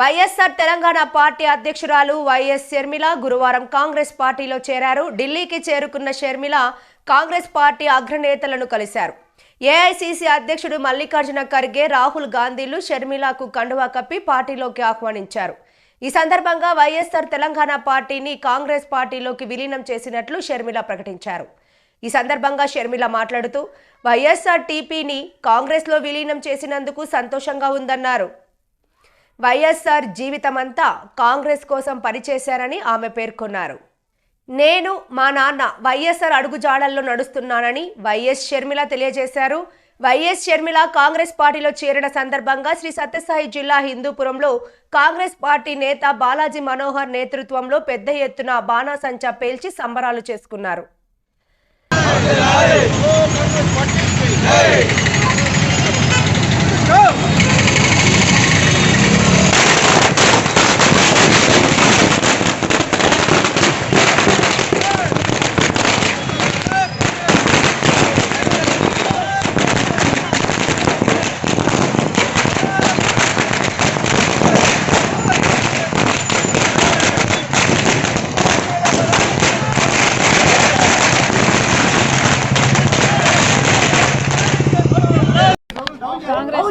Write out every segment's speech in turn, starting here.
YSR Telangana party అధ్యక్షురాలు YS Sharmila గురువారం కాంగ్రెస్ పార్టీలో చేరారు. ఢిల్లీకి చేరుకున్న షర్మిల కాంగ్రెస్ పార్టీ అగ్రనేతలను కలిశారు. ఏఐసిసి అధ్యక్షుడు మల్లికార్జున ఖర్గే రాహుల్ గాంధీలు షర్మిలకు కండువా కప్పి పార్టీలోకి ఆహ్వానించారు. ఈ సందర్భంగా వైఎస్ఆర్ తెలంగాణ పార్టీని కాంగ్రెస్ పార్టీలోకి విలీనం చేసినట్లు షర్మిల ప్రకటించారు. ఈ సందర్భంగా షర్మిల మాట్లాడుతూ వైఎస్ఆర్ టీపీని కాంగ్రెస్లో విలీనం చేసినందుకు సంతోషంగా ఉందన్నారు. వైఎస్ఆర్ జీవితమంతా కాంగ్రెస్ కోసం పనిచేశారని ఆమె పేర్కొన్నారు. నేను మా నాన్న వైఎస్ఆర్ అడుగుజాడల్లో నడుస్తున్నానని వైఎస్ షర్మిల తెలియజేశారు. వైఎస్ షర్మిల కాంగ్రెస్ పార్టీలో చేరిన సందర్భంగా శ్రీ సత్యసాయి జిల్లా హిందూపురంలో కాంగ్రెస్ పార్టీ నేత బాలాజీ మనోహర్ నేతృత్వంలో పెద్ద ఎత్తున బాణాసంచా పేల్చి సంబరాలు చేసుకున్నారు కాంగ్రెస్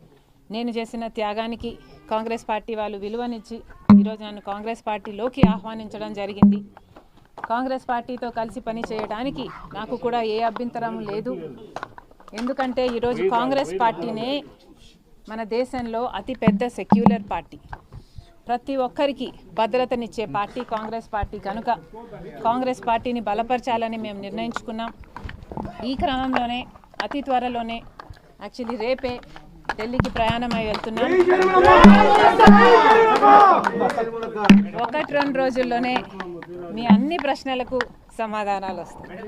నేను చేసిన త్యాగానికి కాంగ్రెస్ పార్టీ వాళ్ళు విలువనిచ్చి ఈరోజు నన్ను కాంగ్రెస్ పార్టీలోకి ఆహ్వానించడం జరిగింది. కాంగ్రెస్ పార్టీతో కలిసి పని చేయడానికి నాకు కూడా ఏ అభ్యంతరం లేదు. ఎందుకంటే ఈరోజు కాంగ్రెస్ పార్టీనే మన దేశంలో అతిపెద్ద సెక్యులర్ పార్టీ. ప్రతి ఒక్కరికి భద్రతనిచ్చే పార్టీ కాంగ్రెస్ పార్టీ కనుక కాంగ్రెస్ పార్టీని బలపరచాలని మేము నిర్ణయించుకున్నాం. ఈ క్రమంలోనే అతి త్వరలోనే యాక్చువల్లీ రేపే ఢిల్లీకి ప్రయాణమై వెళ్తున్నాం. ఒకటి రెండు రోజుల్లోనే మీ అన్ని ప్రశ్నలకు సమాధానాలు వస్తాయి.